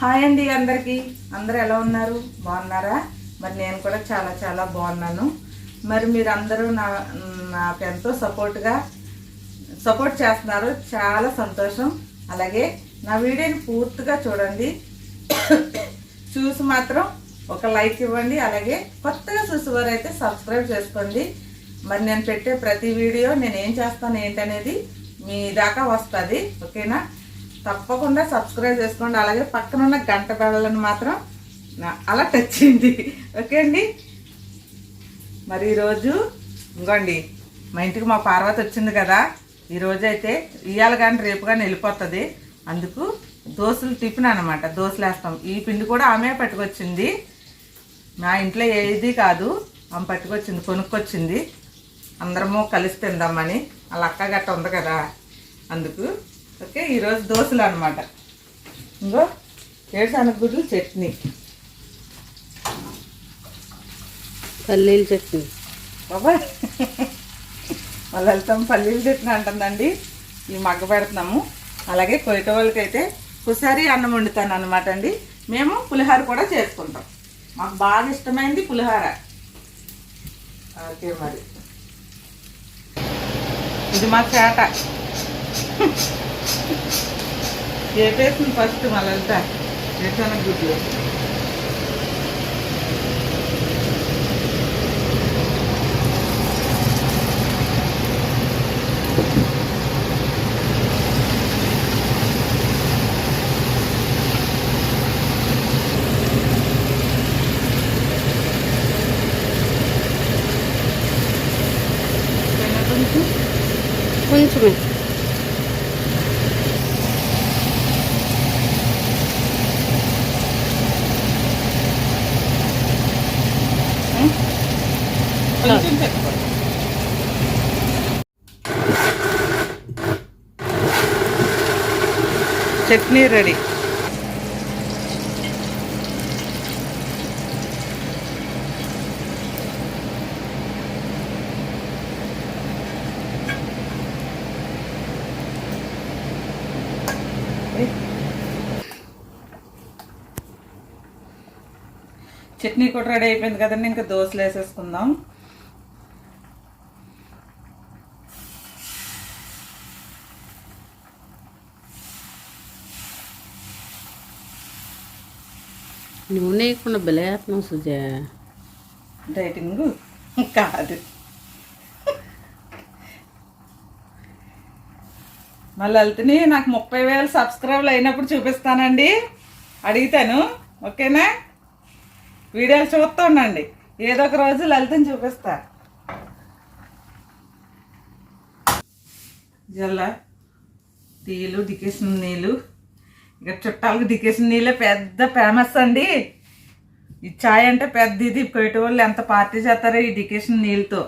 Hi అండి అందరికీ. అందరూ ఎలా ఉన్నారు? బాగున్నారా? మరి నేను కూడా చాలా చాలా బాగున్నాను. మరి మీరు అందరూ నా నాకు ఎంతో సపోర్ట్గా సపోర్ట్ చేస్తున్నారు. చాలా సంతోషం. అలాగే నా వీడియోని పూర్తిగా చూడండి. చూసి మాత్రం ఒక లైక్ ఇవ్వండి. అలాగే కొత్తగా చూసి వారైతే సబ్స్క్రైబ్ చేసుకోండి. మరి నేను పెట్టే ప్రతి వీడియో నేను ఏం చేస్తాను ఏంటనేది మీ దాకా వస్తుంది. ఓకేనా? తప్పకుండా సబ్స్క్రైబ్ చేసుకోండి. అలాగే పక్కన ఉన్న గంట బెడలను మాత్రం అలా టచ్ చేయండి. ఓకే అండి? మరి ఈరోజు ఇంకోండి మా ఇంటికి మా పార్వతి వచ్చింది కదా. ఈరోజు అయితే ఇవాళ కానీ రేపు కానీ వెళ్ళిపోతుంది. అందుకు దోశలు టిఫిన్ అనమాట దోశలు వేస్తాం. ఈ పిండి కూడా ఆమె పట్టుకొచ్చింది. మా ఇంట్లో ఏది కాదు. ఆమె పట్టుకొచ్చింది కొనుక్కొచ్చింది. అందరము కలిసి తిందామని. వాళ్ళ అక్క గట్ట ఉంది కదా. అందుకు ఓకే ఈరోజు దోశలు అనమాట ఇంకో ఏడుశనగ చట్నీ. పల్లీల చట్నీ. బాబా మళ్ళీ వెళ్తాం పల్లీలు చట్నీ అంటుందండి. ఈ మగ్గ పెడుతున్నాము. అలాగే కొయ్యట వాళ్ళకైతే కుసారి అన్నం వండుతాను అనమాట అండి. మేము పులిహోర కూడా చేసుకుంటాం. మాకు బాగా ఇష్టమైంది పులిహోర. ఓకే మరి. ఇది మా చేట. చేపేసింది ఫస్ట్ మళ్ళీ వెళ్తా. చేసాను గుడ్లు కొంచెం కొంచెమే కొంచెం పెట్టుకోండి చట్నీ రెడీ. చట్నీ కూడా రెడీ అయిపోయింది కదండి ఇంకా దోశలు వేసేసుకుందాం. నూనె వేయకుండా బెలేస్తున్నావు సుజా. డైటింగ్ కాదు. మళ్ళీ వెళ్తుని నాకు ముప్పై వేల సబ్స్క్రైబ్లు అయినప్పుడు చూపిస్తానండి. అడిగితాను ఓకేనా? వీడియోలు చూస్తూ ఉండండి. ఏదో ఒక రోజు లలితని చూపిస్తా. జల్ల. తీలు డికేసిన నీళ్ళు. ఇక చుట్టాలకు డికేషన్ నీళ్ళే పెద్ద ఫేమస్ అండి. ఈ ఛాయ్ అంటే పెద్ద ఇది. పోయేట వాళ్ళు ఎంత పార్టీ చేస్తారో ఈ డికేషన్ నీళ్ళతో.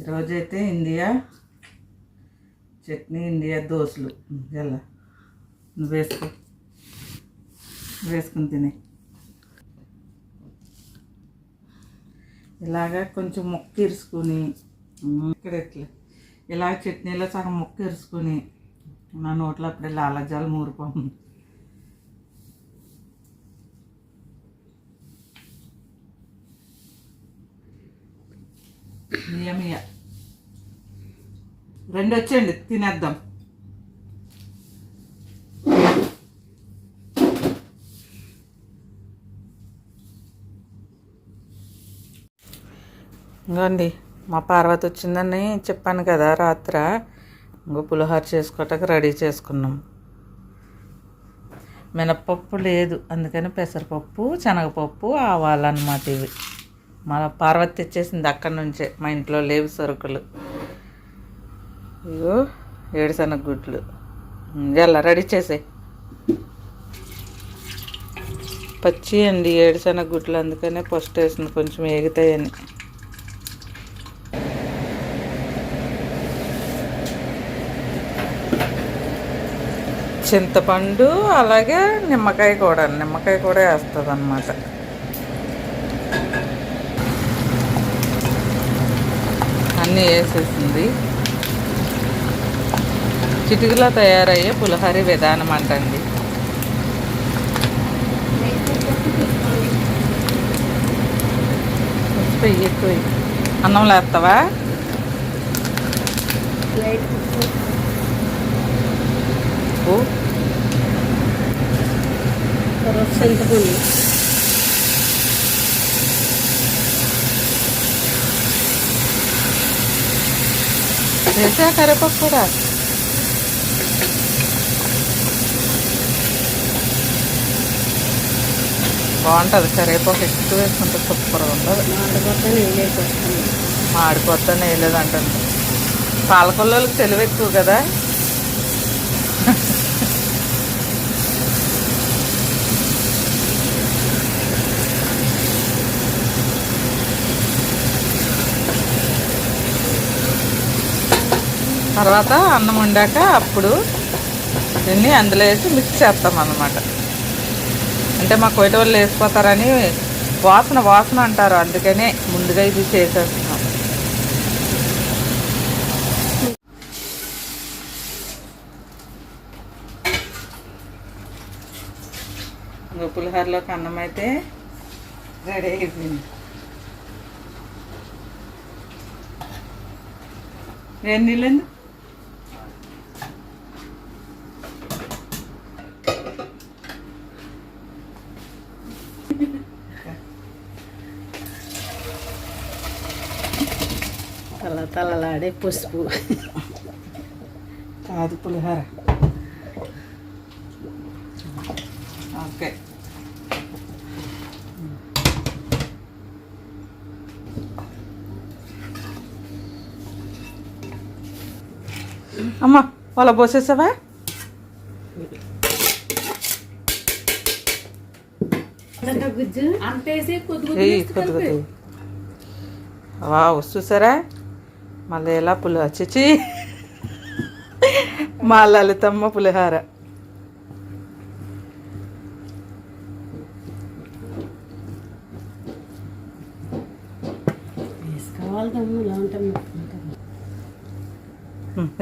ఈరోజైతే ఇండియా చట్నీ ఇండియా దోశలు. ఎలా? నువ్వు వేసుకో. వేసుకుని తినే. ఇలాగా కొంచెం ముక్క ఇరుసుకొని ఇక్కడ ఎట్లా? ఇలా చట్నీలో సగం ముక్క ఇరుసుకొని నా నోట్లో అప్పుడే లాలజాలు మూరిపోతుంది మియమియ రెండు వచ్చేయండి తినేద్దాం. ఇంకోండి మా పార్వతి వచ్చిందని చెప్పాను కదా రాత్ర. ఇంకో పులిహోర చేసుకోవటానికి రెడీ చేసుకున్నాం. మినప్పప్పు లేదు. అందుకని పెసరపప్పు శనగపప్పు ఆవాలన్నమాట ఇవి. మన పార్వతి తెచ్చేసింది అక్కడి నుంచే. మా ఇంట్లో లేవు సరుకులు. ఇగో ఏడుశనగ గుడ్లు. ఎలా రెడీ చేసే పచ్చి అండి ఏడుశనగ గుడ్లు. అందుకనే ఫస్ట్ వేసింది. కొంచెం ఏగుతాయని. చింతపండు అలాగే నిమ్మకాయ కూడా నిమ్మకాయ కూడా వేస్తుంది అనమాట అన్నీ వేసేసింది. చిటికలో తయారయ్యే పులిహోర విధానం అంటండి. ఎక్కువ. అన్నం లేస్తావా ఉప్పు. తర్వాత చింతపండు వేసా కరివేపాకు కూడా బాగుంటుంది. కరివేపాకు ఎక్కువ వేసుకుంటే సూపర్గా ఉంటుంది. మాడబోతే వేయలేదు వేసేస్తాను మాడిపోతా తెలివి ఎక్కువ కదా. తర్వాత అన్నం వండాక అప్పుడు దీన్ని అందులో వేసి మిక్స్ చేస్తాం అన్నమాట. అంటే మా కొయ్య వాళ్ళు వేసిపోతారని వాసన వాసన అంటారు. అందుకనే ముందుగా ఇది చేసేస్తున్నాం. ఇంకా పులిహోరలోకి అన్నం అయితే రెడీ అయిపోయింది. వేడి నీళ్ళండి తల తలలాడే పసుపు. కాదు పులిహోర. ఓకే. అమ్మ వాళ్ళ పోసేసావా? గుజ్జు. అంతేసి కొద్ది ఏయ్ కొద్ది కొద్ది. వావ్ చూసారా? మళ్ళీ ఎలా పులిహోర? చిచి. మా లలితమ్మ పులిహార.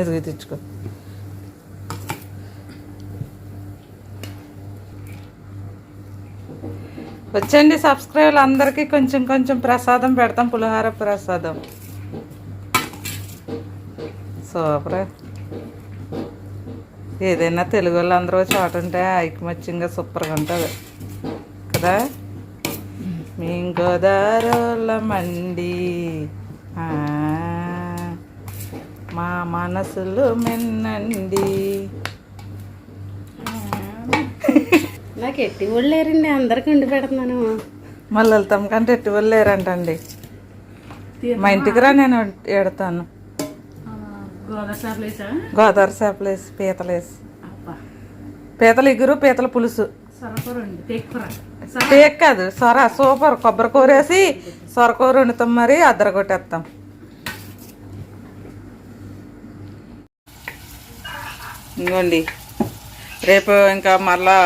ఎదుగు తెచ్చుకో. వచ్చండి సబ్స్క్రైబర్లు అందరికీ కొంచెం కొంచెం ప్రసాదం పెడతాం పులిహార ప్రసాదం. సూపర్. ఏదైనా తెలుగు వాళ్ళు అందరూ చోట ఉంటే ఐకమత్యంగా సూపర్గా ఉంటుంది. కదా? గోదావరిమండి ఆ, మా మనసులు మెన్నండి. నాకు ఎట్టి వాళ్ళు లేరండి అందరికి వండి పెడుతున్నాను. మళ్ళీ వెళ్తాం కంటే ఎట్టి వాళ్ళు లేరంటండి. మా ఇంటికి రా నేను ఎడతాను గోదావరి వేసా గోదావరి చేపలేసి పీతలేసి అబ్బా. పీతలు ఇగురు పీతల పులుసు. టేక్ కాదు సొర. సూపర్. కొబ్బరి కూర వేసి సొరకూర వండుతాం మరి అద్దర కొట్టేస్తాం. ఇంకోండి. రేపు ఇంకా మళ్ళా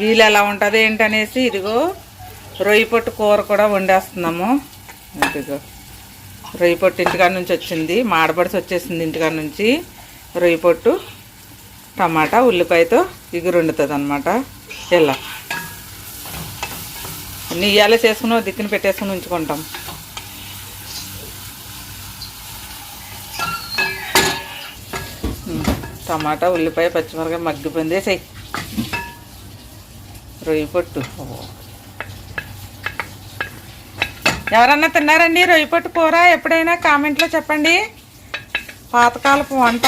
వీలు ఎలా ఉంటుంది ఏంటనేసి ఇదిగో రొయ్యి పొట్టు కూర కూడా వండేస్తున్నాము. ఇదిగో. రొయ్య పొట్టు ఇంటికాడ నుంచి వచ్చింది. మాడబడిసి వచ్చేసింది ఇంటికాడ నుంచి. రొయ్య పొట్టు టమాటా ఉల్లిపాయతో ఇగురు వండుతుంది అనమాట ఇలా అన్నీ చేసుకుని ఓ దిక్కున పెట్టేసుకుని ఉంచుకుంటాం. టమాటా ఉల్లిపాయ పచ్చిమిరకాయ మగ్గిపోయింది. వేసేయి రొయ్య పొట్టు. ఎవరన్నా తిన్నారండి? రొయ్యి పట్టు కూర ఎప్పుడైనా కామెంట్లో చెప్పండి. పాతకాలపు వంట.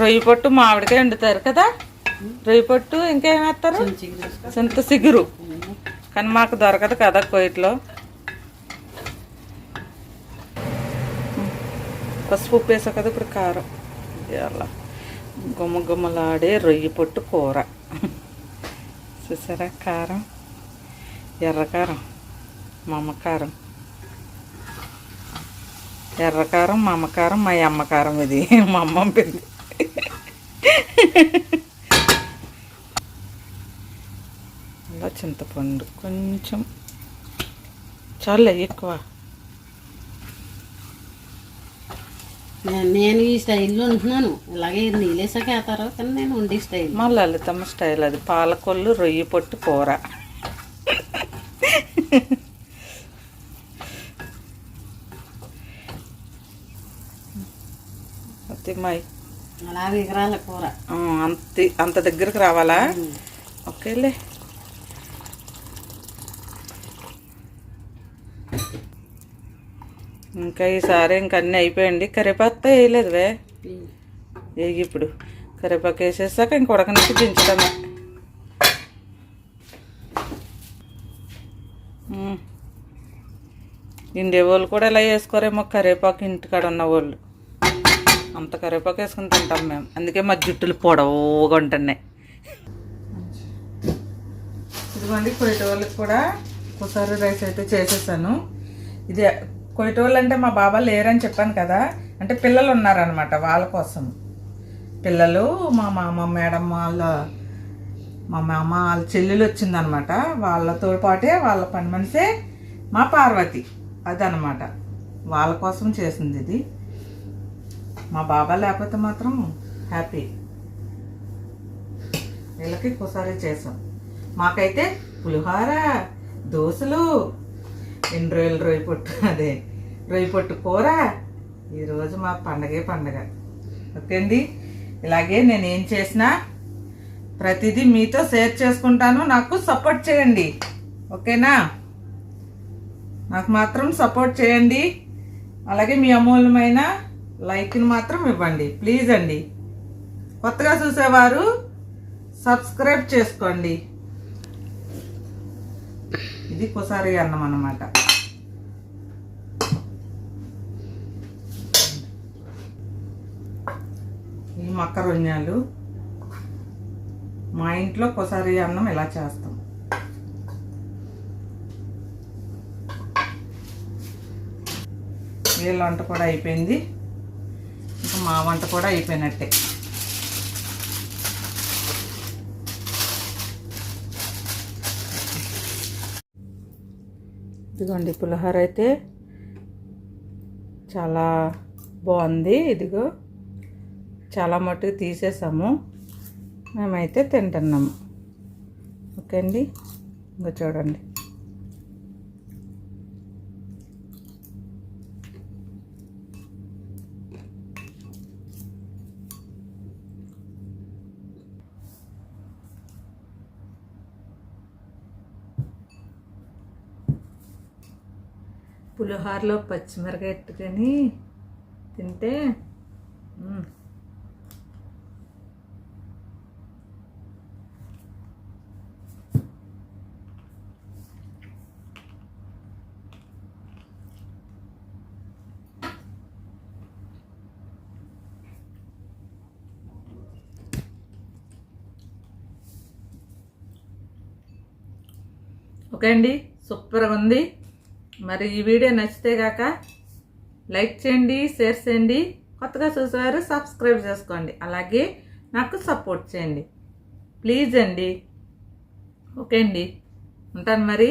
రొయ్యి పొట్టు మామిడికాయ వండుతారు కదా? రొయ్యి పొట్టు ఇంకేమేస్తారు చింత సిగురు. కానీ మాకు దొరకదు కదా కోయిట్లో. పసుపు ఉప్పు వేసావు కదా ఇప్పుడు కారం. ఇలా గుమ్మ గుమ్మలాడే రొయ్యి పొట్టు కూర. చూసారా కారం? ఎర్రకారం మా అమ్మకారం ఎర్రకారం మా అమ్మకారం మా అమ్మకారం ఇది. మా అమ్మ పెళ్ళి అలా చింతపండు కొంచెం. చాలే ఎక్కువ. నేను ఈ స్టైల్లో ఉంటున్నాను. ఇలాగే నీళ్ళేసాక వేస్తారు కానీ నేను ఉండే స్టైల్. మా లలితమ్మ స్టైల్ అది. పాలకొల్లు రొయ్యి పొట్టు కూర. ఎగరాలి కూర. అంత అంత దగ్గరకు రావాలా? ఓకేలే. ఇంకా ఈసారి ఇంక అన్నీ అయిపోయండి కరివేపాకు వేయలేదు వే. వేగి ఇప్పుడు. కరివేపాకు వేసేసాక ఇంక ఉడకనిచ్చి దించడమే మ్మ్. ఇండే వాళ్ళు కూడా ఇలా వేసుకోరేమో కరివేపాకు ఇంటికాడ ఉన్న వాళ్ళు. అంత కరివేపాకు వేసుకుని తింటాం మేము. అందుకే మా జుట్టులు పొడవుగా ఉంటున్నాయి. ఇదిగోండి కొయ్యట వాళ్ళకి కూడా ఒకసారి రైస్ అయితే చేసేసాను. ఇది కొయ్యట వాళ్ళు అంటే మా బాబా లేరని చెప్పాను కదా. అంటే పిల్లలు ఉన్నారనమాట వాళ్ళ కోసం. పిల్లలు మా మామ మేడం వాళ్ళ మా మామ వాళ్ళ చెల్లెలు వచ్చిందనమాట వాళ్ళతో పాటే వాళ్ళ పని మనిషే మా పార్వతి. అదనమాట వాళ్ళ కోసం చేసింది ఇది. మా బాబా లేకపోతే మాత్రం హ్యాపీ వీళ్ళకి ఒకసారి చేసాం. మాకైతే పులిహోర దోశలు ఎన్ని రోజులు రొయ్యి పొట్టు అదే రొయ్యి పొట్టు కూర. ఈరోజు మా పండగే పండగ. ఓకే అండి ఇలాగే నేను ఏం చేసినా ప్రతిదీ మీతో షేర్ చేసుకుంటాను. నాకు సపోర్ట్ చేయండి. ఓకేనా? నాకు మాత్రం సపోర్ట్ చేయండి. అలాగే మీ అమూల్యమైన లైక్ని మాత్రం ఇవ్వండి. ప్లీజ్ అండి. కొత్తగా చూసేవారు సబ్స్క్రైబ్ చేసుకోండి. ఇది కుసారి అన్నం అన్నమాట. ఈ మక్కరుణ్యాలు మా ఇంట్లో కుసారి అన్నం ఇలా చేస్తాం. వీళ్ళ వంట కూడా అయిపోయింది. మా వంట కూడా అయిపోయినట్టే. ఇదిగోండి పులిహోర అయితే చాలా బాగుంది. ఇదిగో చాలా మట్టుకు తీసేసాము. మేమైతే తింటున్నాము. ఓకే అండి? ఇంకా చూడండి. పులిహోరలో పచ్చిమిరకాయ ఎట్టుకొని తింటే ఓకే అండి. సూపర్గా ఉంది. మరి ఈ వీడియో నచ్చితే కాక లైక్ చేయండి షేర్ చేయండి. కొత్తగా చూసేవారు సబ్స్క్రైబ్ చేసుకోండి. అలాగే నాకు సపోర్ట్ చేయండి. ప్లీజ్ అండి. ఓకే అండి. ఉంటాను మరి.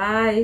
బాయ్.